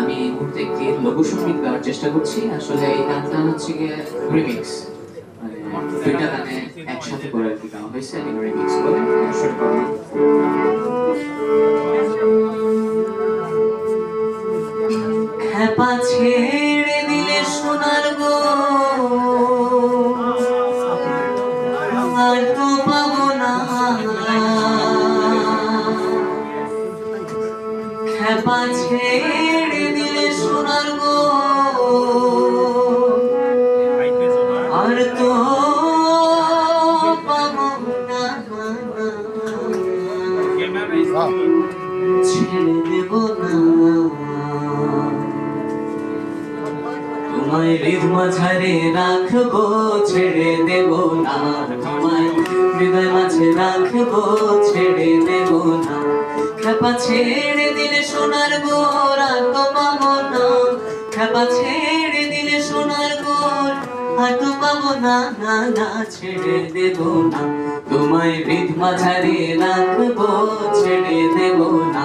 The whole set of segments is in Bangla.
আমি মুহূর্তে একটি লোকসঙ্গীত গাওয়ার চেষ্টা করছি। আসলে এই গানটা হচ্ছে গিয়ে রিমিক্স মানে দুইটা গানে একসাথে করে আর কি গাওয়া হয়েছে, আমি রিমিক্স করে শুরু ছেড়ে দিলে সোনার গো। আর তো না। ছেড়ে ছেড়ে দেব না। তোমায় তোমায় হৃদয় মাঝে রাখব, ছেড়ে দেব না। খেপা ছেড়ে দিলে সোনার গোর পাবো না। খেপা ছেড়ে আর তো পাবো না না না, ছেড়ে দেব না। তোমায় হৃদ মাঝারে রাখব, ছেড়ে দেব না।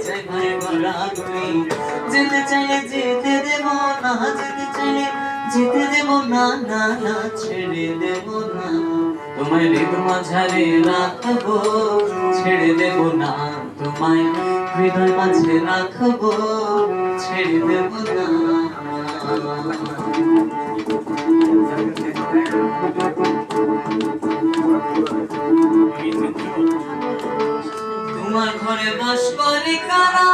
যায় ভাই গলাগুলি যেতে না যেতে যেতে না না না ছেড়ে না তোমায় হৃদ মাঝারে রাখব ছেড়ে দেব না তোমায় হৃদয় মাঝে রাখব ছেড়ে দেব না তোমার ঘরে বাস করে কারা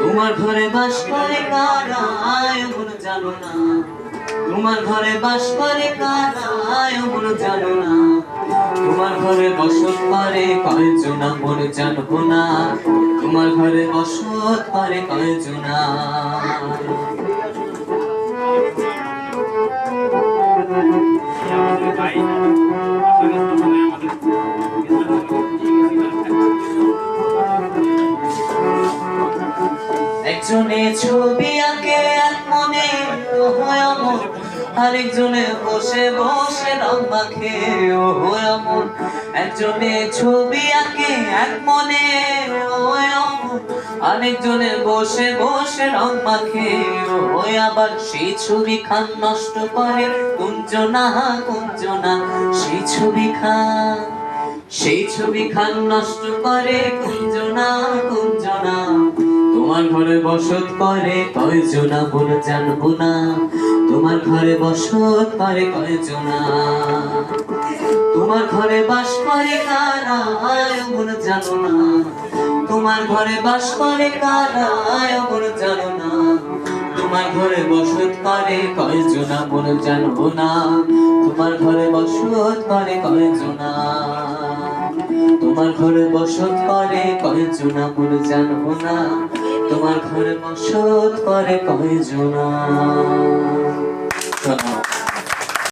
তোমার ঘরে বাস করে কারা এমন জানো না। তোমার ঘরে বাস করে কারা এমন জানো না। তোমার ঘরে বসত পারে কয়জনা মনে জানব না। তোমার ঘরে বসত পারে কয়জনা একজনে ছবি আঁকে এক মনে হয় আমন আরেকজনে বসে বসে রং মাখে। ও আমন একজনে ছবি আঁকে এক মনে। হয় আমন আরেকজনে বসে বসে রং মাখে। ও আবার সেই ছবি খান নষ্ট করে। কুঞ্জনা কুঞ্জনা সেই ছবি খান। সেই ছবি খান নষ্ট করে। কুঞ্জনা কুঞ্জনা তোমার ঘরে বসত করে। কয়জনা বলে জানব না তোমার ঘরে বসত করে কয়জনা। তোমার ঘরে বাস করে কারা জানো না তোমার ঘরে বাস করে কারা জানো না তোমার ঘরে বসত করে কয়জনা বলে জানব না তোমার ঘরে বসত করে কয়জনা। তোমার ঘরে বসত করে কয়জনা বলে জানব না তোমার ঘরে বসত করে কয়জনা?